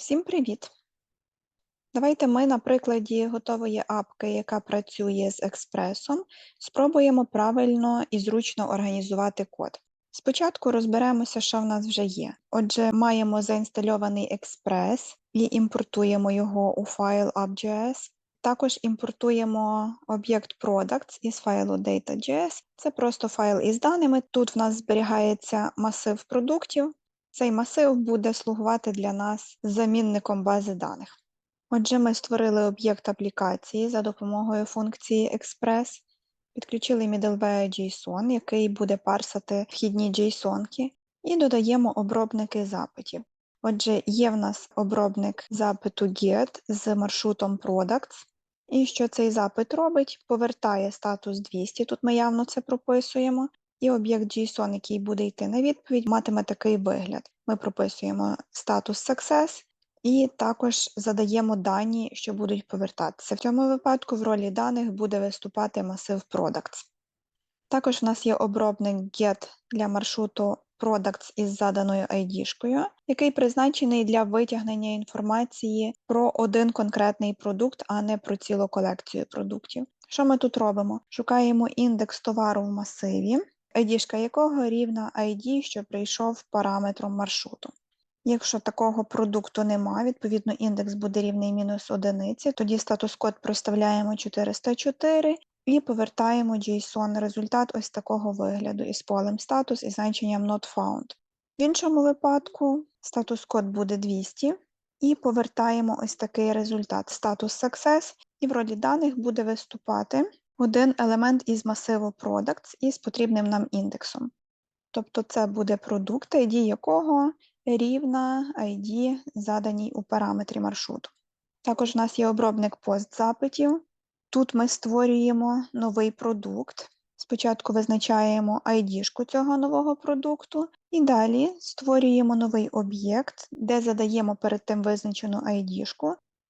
Всім привіт! Давайте ми на прикладі готової апки, яка працює з експресом, спробуємо правильно і зручно організувати код. Спочатку розберемося, що в нас вже є. Отже, маємо заінстальований експрес і імпортуємо його у файл app.js. Також імпортуємо об'єкт products із файлу data.js. Це просто файл із даними. Тут в нас зберігається масив продуктів, цей масив буде слугувати для нас замінником бази даних. Отже, ми створили об'єкт аплікації за допомогою функції Express, підключили middleware JSON, який буде парсати вхідні JSON, і додаємо обробники запитів. Отже, є в нас обробник запиту GET з маршрутом products. І що цей запит робить? Повертає статус 200, тут ми явно це прописуємо, і об'єкт JSON, який буде йти на відповідь, матиме такий вигляд. Ми прописуємо статус Success і також задаємо дані, що будуть повертатися. В цьому випадку в ролі даних буде виступати масив Products. Також в нас є обробник GET для маршруту Products із заданою ID-шкою, який призначений для витягнення інформації про один конкретний продукт, а не про цілу колекцію продуктів. Що ми тут робимо? Шукаємо індекс товару в масиві, ID якого рівна ID, що прийшов параметром маршруту. Якщо такого продукту нема, відповідно індекс буде рівний мінус одиниці, тоді статус-код проставляємо 404 і повертаємо JSON результат ось такого вигляду із полем статус і значенням not found. В іншому випадку статус-код буде 200 і повертаємо ось такий результат статус success, і в ролі даних буде виступати один елемент із масиву products із потрібним нам індексом. Тобто це буде продукт, ID якого рівна ID заданій у параметрі маршруту. Також у нас є обробник пост-запитів. Тут ми створюємо новий продукт. Спочатку визначаємо ID цього нового продукту, і далі створюємо новий об'єкт, де задаємо перед тим визначену ID,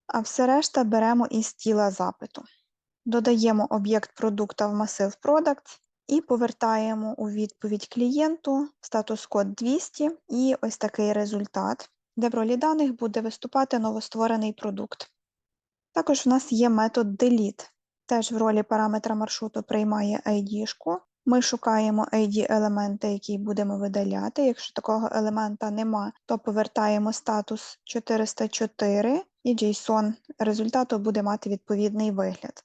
а все решта беремо із тіла запиту. Додаємо об'єкт продукта в масив Products і повертаємо у відповідь клієнту статус-код 200 і ось такий результат, де в ролі даних буде виступати новостворений продукт. Також в нас є метод delete. Теж в ролі параметра маршруту приймає ID-шку. Ми шукаємо ID-елемента, який будемо видаляти. Якщо такого елемента нема, то повертаємо статус 404 і JSON результату буде мати відповідний вигляд.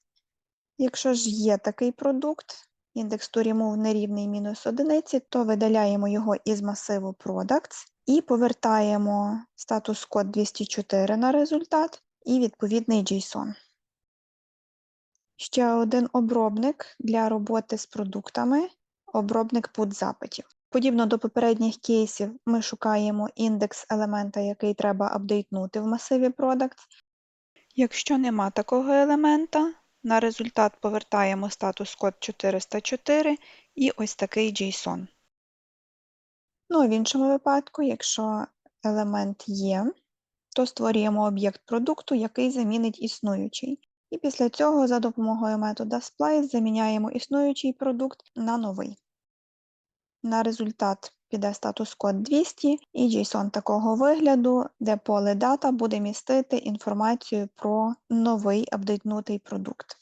Якщо ж є такий продукт, індекс to нерівний мінус одиниці, то видаляємо його із масиву products і повертаємо статус код 204 на результат і відповідний JSON. Ще один обробник для роботи з продуктами обробник put запитів. Подібно до попередніх кейсів, ми шукаємо індекс елемента, який треба апдейтнути в масиві Products. Якщо нема такого елемента, на результат повертаємо статус код 404 і ось такий JSON. Ну, в іншому випадку, якщо елемент є, то створюємо об'єкт продукту, який замінить існуючий. І після цього за допомогою метода splice заміняємо існуючий продукт на новий. На результат піде статус-код 200 і JSON такого вигляду, де поле дата буде містити інформацію про новий апдейтнутий продукт.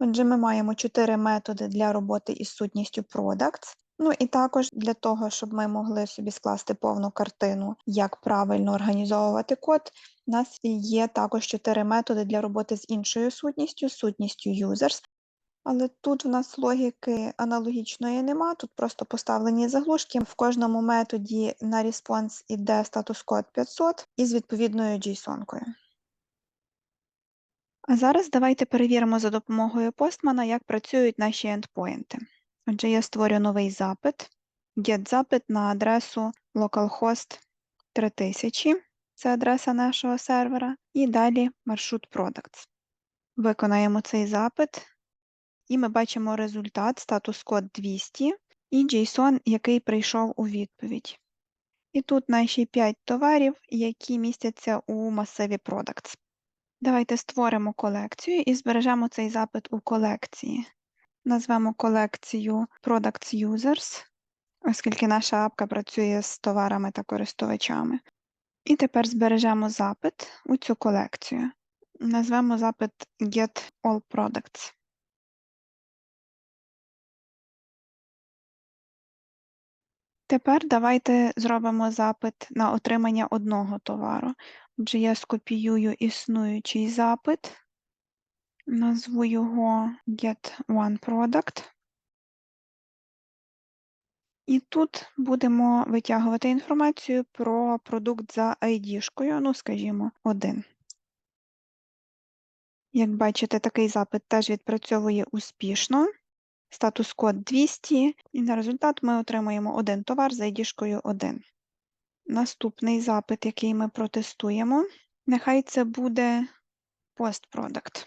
Отже, ми маємо чотири методи для роботи із сутністю products. Ну і також для того, щоб ми могли собі скласти повну картину, як правильно організовувати код, у нас є також чотири методи для роботи з іншою сутністю, сутністю users. Але тут в нас логіки аналогічної нема, тут просто поставлені заглушки. В кожному методі на response іде статус-код 500 із відповідною JSON-кою. А зараз давайте перевіримо за допомогою Postman, як працюють наші ендпоінти. Отже, я створю новий запит, get-запит на адресу localhost 3000, це адреса нашого сервера, і далі маршрут products. Виконаємо цей запит, і ми бачимо результат, статус-код 200 і JSON, який прийшов у відповідь. І тут наші 5 товарів, які містяться у масиві Products. Давайте створимо колекцію і збережемо цей запит у колекції. Назвемо колекцію Products Users, оскільки наша апка працює з товарами та користувачами. І тепер збережемо запит у цю колекцію. Назвемо запит Get All Products. Тепер давайте зробимо запит на отримання одного товару. Отже, я скопіюю існуючий запит, назву його Get One Product. І тут будемо витягувати інформацію про продукт за ID-шкою, ну, скажімо, один. Як бачите, такий запит теж відпрацьовує успішно. Статус код 200, і на результат ми отримаємо один товар за ID-шкою 1. Наступний запит, який ми протестуємо, нехай це буде PostProduct.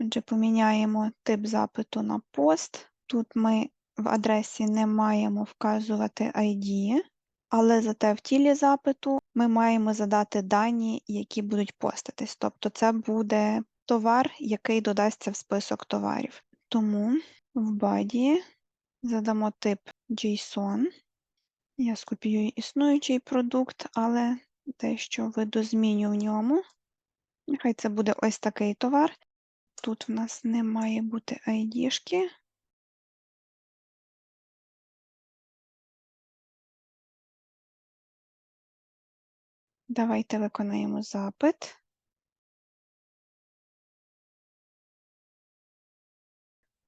Отже, поміняємо тип запиту на пост. Тут ми в адресі не маємо вказувати ID, але зате в тілі запиту ми маємо задати дані, які будуть постатись. Тобто це буде товар, який додасться в список товарів. Тому в баді задамо тип JSON. Я скопіюю існуючий продукт, але дещо видозміню в ньому. Нехай це буде ось такий товар. Тут в нас не має бути ID-шки. Давайте виконаємо запит.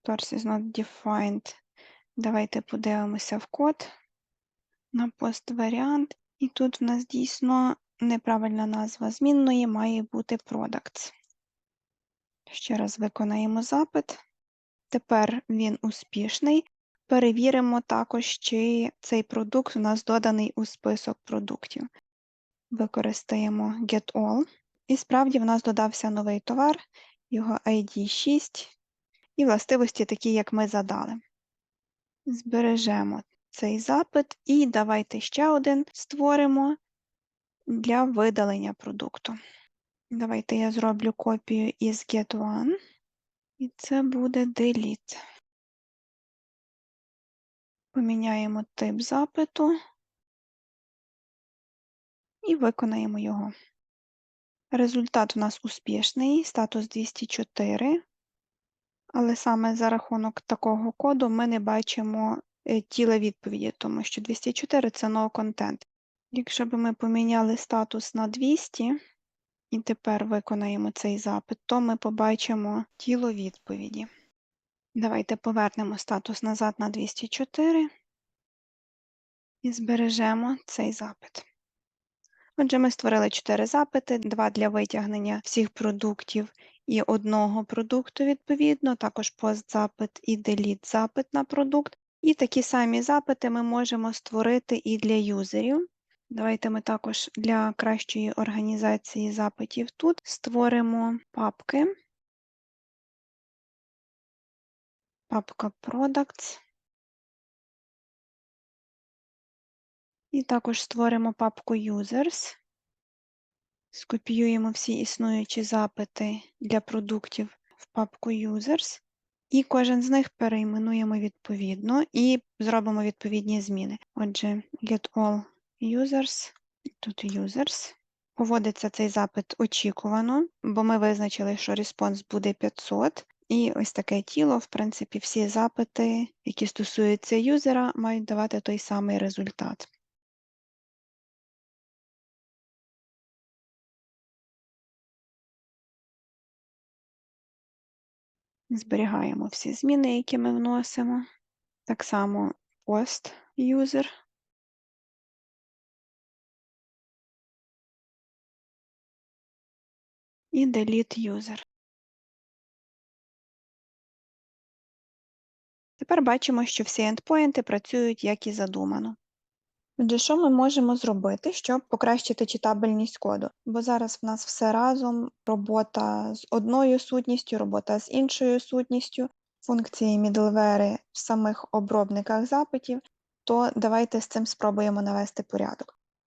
Source is not defined. Давайте подивимося в код на пост варіант. І тут в нас дійсно неправильна назва змінної має бути products. Ще раз виконаємо запит. Тепер він успішний. Перевіримо також, чи цей продукт у нас доданий у список продуктів. Використаємо getAll. І справді в нас додався новий товар, його ID 6 і властивості такі, як ми задали. Збережемо цей запит і давайте ще один створимо для видалення продукту. Давайте я зроблю копію із get1, і це буде delete. Поміняємо тип запиту і виконаємо його. Результат у нас успішний, статус 204, але саме за рахунок такого коду ми не бачимо е, тіла відповіді, тому що 204 це no content. Якщо б ми поміняли статус на 200 і тепер виконаємо цей запит, то ми побачимо тіло відповіді. Давайте повернемо статус назад на 204 і збережемо цей запит. Отже, ми створили 4 запити, два для витягнення всіх продуктів і одного продукту відповідно, також постзапит і delete запит на продукт. І такі самі запити ми можемо створити і для юзерів. Давайте ми також для кращої організації запитів тут створимо папки. Папка Products. І також створимо папку Users. Скопіюємо всі існуючі запити для продуктів в папку Users. І кожен з них перейменуємо відповідно і зробимо відповідні зміни. Отже, get all users, тут users. Поводиться цей запит очікувано, бо ми визначили, що респонс буде 500. І ось таке тіло, в принципі, всі запити, які стосуються юзера, мають давати той самий результат. Зберігаємо всі зміни, які ми вносимо. Так само post user. І delete user. Тепер бачимо, що всі ендпоінти працюють як і задумано. Отже, що ми можемо зробити, щоб покращити читабельність коду? Бо зараз в нас все разом, робота з одною сутністю, робота з іншою сутністю, функції мідлвери в самих обробниках запитів, то давайте з цим спробуємо навести порядок.